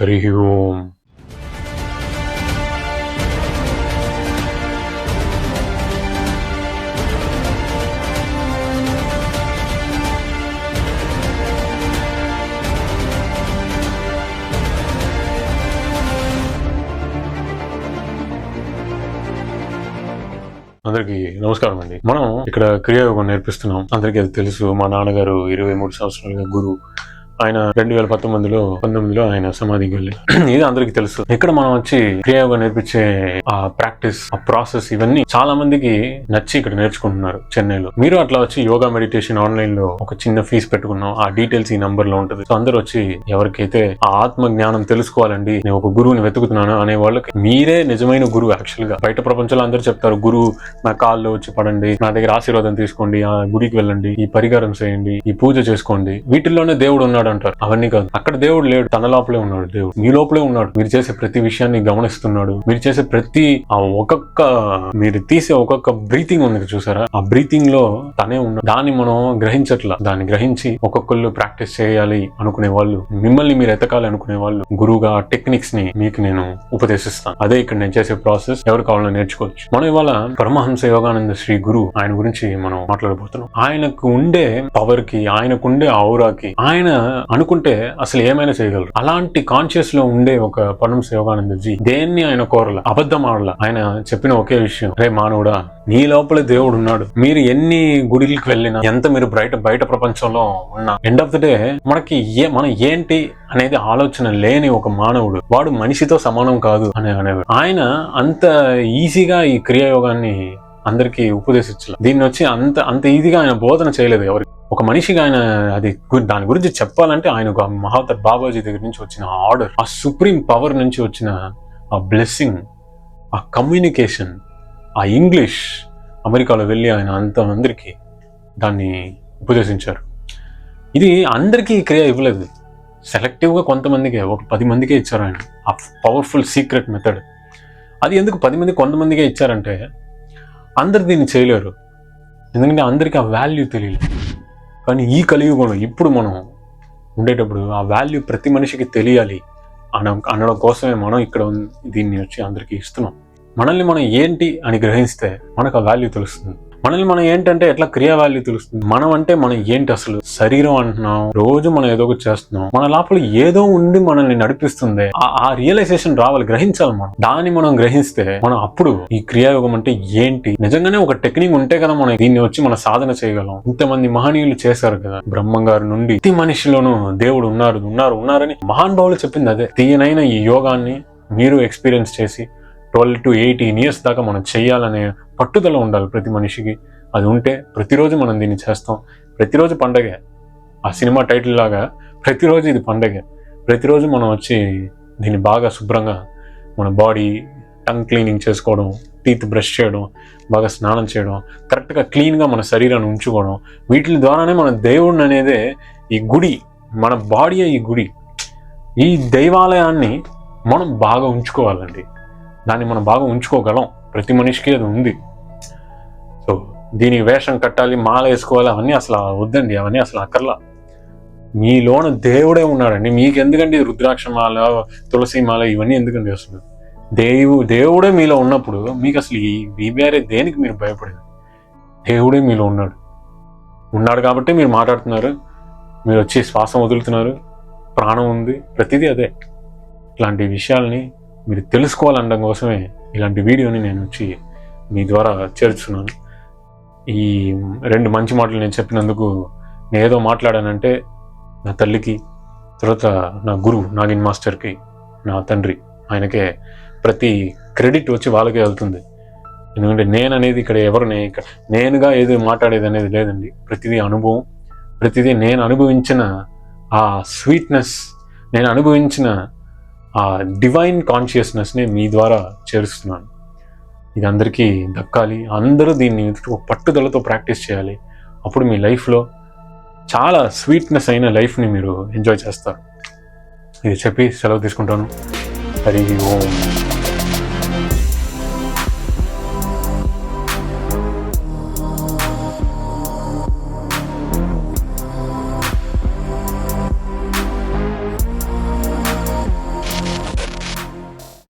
హరి ఓం అందరికి నమస్కారం అండి. మనం ఇక్కడ క్రియాయోగం నేర్పిస్తున్నాం. అందరికీ అది తెలుసు. మా నాన్నగారు ఇరవై మూడు సంవత్సరాలుగా గురువు. ఆయన రెండు వేల పంతొమ్మిదిలో పంతొమ్మిదిలో ఆయన సమాధికి వెళ్ళి ఇది అందరికీ తెలుసు. ఇక్కడ మనం వచ్చి క్రియాయోగం నేర్పించే ఆ ప్రాక్టీస్ ఆ ప్రాసెస్ ఇవన్నీ చాలా మందికి నచ్చి ఇక్కడ నేర్చుకుంటున్నారు చెన్నైలో. మీరు అట్లా వచ్చి యోగా మెడిటేషన్ ఆన్లైన్లో ఒక చిన్న ఫీజు పెట్టుకున్నాం ఆ డీటెయిల్స్ ఈ నంబర్లో ఉంటుంది. సో అందరూ వచ్చి ఎవరికైతే ఆ ఆత్మ జ్ఞానం తెలుసుకోవాలండి నేను ఒక గురువుని వెతుకుతున్నాను అనే వాళ్ళకి మీరే నిజమైన గురువు యాక్చువల్గా బయట ప్రపంచంలో అందరూ చెప్తారు గురువు నా కాల్లో వచ్చి పడండి నా దగ్గర ఆశీర్వాదం తీసుకోండి ఆ గుడికి వెళ్ళండి ఈ పరిహారం చేయండి ఈ పూజ చేసుకోండి. వీటిల్లోనే దేవుడు ఉన్నాడు అంటారు అవన్నీ కాదు. అక్కడ దేవుడు లేడు. తన లోపలే ఉన్నాడు దేవుడు. మీ లోపలే ఉన్నాడు. మీరు చేసే ప్రతి విషయాన్ని గమనిస్తున్నాడు. మీరు చేసే ప్రతి ఆ ఒక్కొక్క మీరు తీసే ఒక్కొక్క బ్రీతింగ్ ఉంది చూసారా? ఆ బ్రీతింగ్లో తనే ఉన్నాడు. దాన్ని మనం గ్రహించట్లా. దాన్ని గ్రహించి ఒక్కొక్కళ్ళు ప్రాక్టీస్ చేయాలి అనుకునే వాళ్ళు మిమ్మల్ని మీరు ఎతకాలి అనుకునే వాళ్ళు గురువుగా టెక్నిక్స్ని మీకు నేను ఉపదేశిస్తాను. అదే ఇక్కడ నేను చేసే ప్రాసెస్ ఎవరు కావాలో నేర్చుకోవచ్చు. మనం ఇవాళ పరమహంస యోగానంద శ్రీ గురు ఆయన గురించి మనం మాట్లాడబోతున్నాం. ఆయనకు ఉండే పవర్కి ఆయనకు ఉండే ఔరాకి ఆయన అనుకుంటే అసలు ఏమైనా చేయగలరు. అలాంటి కాన్షియస్లో ఉండే ఒక పరమహంస యోగానందజీ దేన్ని ఆయన కోరల అబద్ధం ఆడల ఆయన చెప్పిన ఒకే విషయం రే మానవుడా నీ లోపల దేవుడు ఉన్నాడు. మీరు ఎన్ని గుడిలకు వెళ్ళినా ఎంత మీరు బయట బయట ప్రపంచంలో ఉన్నా ఎండ్ ఆఫ్ ద డే మనకి ఏ మనం ఏంటి అనేది ఆలోచన లేని ఒక మానవుడు. వాడు మనిషితో సమానం కాదు అని అనేవాడు. ఆయన అంత ఈజీగా ఈ క్రియాయోగాన్ని అందరికీ ఉపదేశించాలి. దీన్ని వచ్చి అంత అంత ఈజీగా ఆయన బోధన చేయలేదు ఎవరికి. ఒక మనిషిగా ఆయన అది గు- దాని గురించి చెప్పాలంటే ఆయన ఒక మహాతర్ బాబాజీ దగ్గర నుంచి వచ్చిన ఆర్డర్ ఆ సుప్రీం పవర్ నుంచి వచ్చిన ఆ బ్లెస్సింగ్ ఆ కమ్యూనికేషన్ ఆ ఇంగ్లీష్ అమెరికాలో వెళ్ళి ఆయన అంతమందికి దాన్ని ఉపదేశించారు. ఇది అందరికీ క్రియ ఇవ్వలేదు. సెలెక్టివ్గా కొంతమందికే ఒక పది మందికే ఇచ్చారు ఆయన. ఆ పవర్ఫుల్ సీక్రెట్ మెథడ్. అది ఎందుకు పది మంది కొంతమందికే ఇచ్చారంటే అందరు దీన్ని చేయలేరు. ఎందుకంటే అందరికీ ఆ వాల్యూ తెలియలేదు. కానీ ఈ కలియుగంలో ఇప్పుడు మనం ఉండేటప్పుడు ఆ వాల్యూ ప్రతి మనిషికి తెలియాలి అన అనడం కోసమే మనం ఇక్కడ దీన్ని వచ్చి అందరికీ ఇస్తున్నాం. మనల్ని మనం ఏంటి అని గ్రహిస్తే మనకు ఆ వాల్యూ తెలుస్తుంది. మనల్ని మనం ఏంటంటే ఎట్లా క్రియా వాల్యూ తెలుస్తుంది? మనం అంటే మనం ఏంటి అసలు? శరీరం అంటున్నాం. రోజు మనం ఏదో ఒకటి చేస్తున్నాం. మన లోపల ఏదో ఉండి మనల్ని నడిపిస్తుంది. ఆ- ఆ రియలైజేషన్ రావాలి గ్రహించాలి మనం. దాన్ని మనం గ్రహిస్తే మనం అప్పుడు ఈ క్రియాయోగం అంటే ఏంటి? నిజంగానే ఒక టెక్నిక్ ఉంటే కదా మనం దీన్ని వచ్చి మన సాధన చేయగలం. ఇంతమంది మహనీయులు చేశారు కదా. బ్రహ్మంగారు నుండి ప్రతి మనిషిలోనూ దేవుడు ఉన్నారు ఉన్నారు ఉన్నారని మహానుభావులు చెప్పింది అదే. తీయనైన ఈ యోగాన్ని మీరు ఎక్స్పీరియన్స్ చేసి ట్వెల్వ్ టు ఎయిటీన్ ఇయర్స్ దాకా మనం చేయాలనే పట్టుదల ఉండాలి ప్రతి మనిషికి. అది ఉంటే ప్రతిరోజు మనం దీన్ని చేస్తాం. ప్రతిరోజు పండగే. ఆ సినిమా టైటిల్ లాగా ప్రతిరోజు ఇది పండగే. ప్రతిరోజు మనం వచ్చి దీన్ని బాగా శుభ్రంగా మన బాడీ టంగ్ క్లీనింగ్ చేసుకోవడం టీత్ బ్రష్ చేయడం బాగా స్నానం చేయడం కరెక్ట్గా క్లీన్గా మన శరీరాన్ని ఉంచుకోవడం వీటి ద్వారానే మన దేవుడిని అనేదే ఈ గుడి మన బాడీ ఈ గుడి. ఈ దైవాలయాన్ని మనం బాగా ఉంచుకోవాలండి. దాన్ని మనం బాగా ఉంచుకోగలం. ప్రతి మనిషికి అది ఉంది. సో దీనికి వేషం కట్టాలి మాల వేసుకోవాలి అవన్నీ అసలు వద్దండి అవన్నీ అసలు అక్కర్లా. మీలోన దేవుడే ఉన్నాడండి. మీకు ఎందుకండి రుద్రాక్ష మాల తులసి మాల ఇవన్నీ ఎందుకండి అసలు దేవు దేవుడే మీలో ఉన్నప్పుడు మీకు అసలు ఈ ఈ వేరే దేనికి మీరు భయపడేది? దేవుడే మీలో ఉన్నాడు. ఉన్నాడు కాబట్టి మీరు మాట్లాడుతున్నారు మీరు వచ్చి శ్వాసం వదులుతున్నారు ప్రాణం ఉంది ప్రతిదీ అదే. ఇలాంటి విషయాల్ని మీరు తెలుసుకోవాలనడం కోసమే ఇలాంటి వీడియోని నేను వచ్చి మీ ద్వారా చేర్చున్నాను ఈ రెండు మంచి మాటలు నేను చెప్పినందుకు నేను ఏదో మాట్లాడానంటే నా తల్లికి తర్వాత నా గురువు నాగిన్ మాస్టర్కి నా తండ్రి ఆయనకే ప్రతి క్రెడిట్ వచ్చి వాళ్ళకే వెళ్తుంది. ఎందుకంటే నేను అనేది ఇక్కడ ఎవరిని ఇక్కడ నేనుగా ఏది మాట్లాడేది అనేది లేదండి. ప్రతిదీ అనుభవం ప్రతిదీ నేను అనుభవించిన ఆ స్వీట్నెస్ నేను అనుభవించిన ఆ డివైన్ కాన్షియస్నెస్ని మీ ద్వారా చేరుస్తున్నాను. ఇది అందరికీ దక్కాలి. అందరూ దీన్ని ఒక పట్టుదలతో ప్రాక్టీస్ చేయాలి. అప్పుడు మీ లైఫ్లో చాలా స్వీట్నెస్ అయిన లైఫ్ని మీరు ఎంజాయ్ చేస్తారు. ఇది చెప్పి సెలవు తీసుకుంటాను. హరి ఓం.